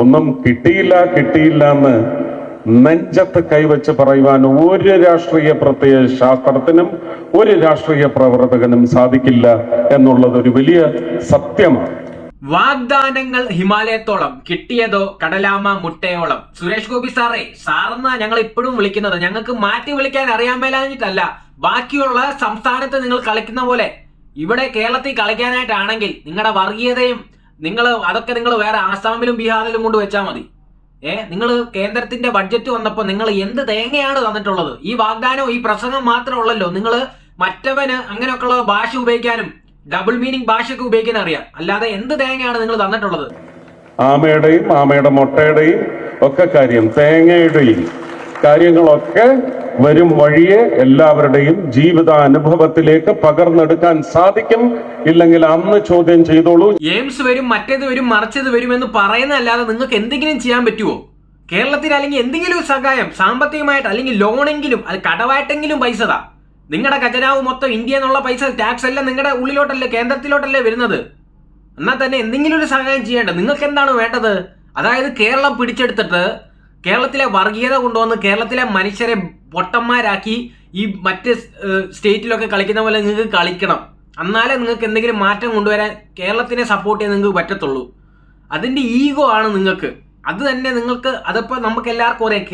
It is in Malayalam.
ഒന്നും കിട്ടിയില്ല കിട്ടിയില്ല എന്ന് നെഞ്ചത്ത് കൈവച്ച് പറയുവാൻ ഒരു രാഷ്ട്രീയ പ്രത്യയ ശാസ്ത്രത്തിനും ഒരു രാഷ്ട്രീയ പ്രവർത്തകനും സാധിക്കില്ല എന്നുള്ളത് ഒരു വലിയ സത്യമാണ്. വാഗ്ദാനങ്ങൾ ഹിമാലയത്തോളം കിട്ടിയതോ കടലാമ മുട്ടയോളം. സുരേഷ് ഗോപി സാറേ സാറെന്നാ ഞങ്ങൾ ഇപ്പോഴും വിളിക്കുന്നത്. ഞങ്ങൾക്ക് മാറ്റി വിളിക്കാൻ അറിയാൻ മേലാഞ്ഞിട്ടല്ല ബാക്കിയുള്ള സംസ്ഥാനത്ത് നിങ്ങൾ കളിക്കുന്ന പോലെ. ഇവിടെ കേരളത്തിൽ കളിക്കാനായിട്ടാണെങ്കിൽ നിങ്ങളുടെ വർഗീയതയും നിങ്ങൾ അതൊക്കെ നിങ്ങൾ വേറെ ആസാമിലും ബീഹാറിലും കൊണ്ട് വെച്ചാൽ മതി. ഏ നിങ്ങൾ കേന്ദ്രത്തിന്റെ ബഡ്ജറ്റ് വന്നപ്പോൾ നിങ്ങൾ എന്ത് തേങ്ങയാണ് തന്നിട്ടുള്ളത്? ഈ വാഗ്ദാനം ഈ പ്രസംഗം മാത്രമേ നിങ്ങൾ മറ്റവന് അങ്ങനെയൊക്കെയുള്ള ഭാഷ ഉപയോഗിക്കാനും ഡബിൾ മീനിങ് ഭാഷയൊക്കെ ഉപയോഗിക്കാൻ അറിയാം. അല്ലാതെ എന്ത് തേങ്ങയാണ് നിങ്ങൾ തന്നിട്ടുള്ളത്? ആമയുടെയും ആമയുടെ മുട്ടയുടെയും ഒക്കെ കാര്യം തേങ്ങയുടെയും. കാര്യങ്ങളൊക്കെ വരും വഴിയെ എല്ലാവരുടെയും ജീവിതാനുഭവത്തിലേക്ക് പകർന്നെടുക്കാൻ സാധിക്കും. ഇല്ലെങ്കിൽ അന്ന് ചോദ്യം ചെയ്തോളൂ. എയിംസ് വരും മറ്റേത് വരും മറിച്ചത് വരും എന്ന് പറയുന്നതല്ലാതെ നിങ്ങൾക്ക് എന്തെങ്കിലും ചെയ്യാൻ പറ്റുമോ കേരളത്തിൽ അല്ലെങ്കിൽ എന്തെങ്കിലും സഹായം സാമ്പത്തികമായിട്ട് അല്ലെങ്കിൽ ലോണെങ്കിലും അത് കടവായിട്ടെങ്കിലും പൈസ താ നിങ്ങളുടെ ഖജനാവ് മൊത്തം ഇന്ത്യ എന്നുള്ള പൈസ ടാക്സ് എല്ലാം നിങ്ങളുടെ ഉള്ളിലോട്ടല്ലേ കേന്ദ്രത്തിലോട്ടല്ലേ വരുന്നത്? എന്നാൽ തന്നെ എന്തെങ്കിലും ഒരു സഹായം ചെയ്യേണ്ടത്. നിങ്ങൾക്ക് എന്താണ് വേണ്ടത്? അതായത് കേരളം പിടിച്ചെടുത്തിട്ട് കേരളത്തിലെ വർഗീയത കൊണ്ടുവന്ന് കേരളത്തിലെ മനുഷ്യരെ പൊട്ടന്മാരാക്കി ഈ മറ്റ് സ്റ്റേറ്റിലൊക്കെ കളിക്കുന്ന പോലെ നിങ്ങൾക്ക് കളിക്കണം. എന്നാലേ നിങ്ങൾക്ക് എന്തെങ്കിലും മാറ്റം കൊണ്ടുവരാൻ കേരളത്തിനെ സപ്പോർട്ട് ചെയ്യാൻ നിങ്ങൾക്ക് പറ്റത്തുള്ളൂ. അതിന്റെ ഈഗോ ആണ് നിങ്ങൾക്ക്. അത് തന്നെ നിങ്ങൾക്ക് അതിപ്പോൾ നമുക്ക് എല്ലാവർക്കും അറിയാം.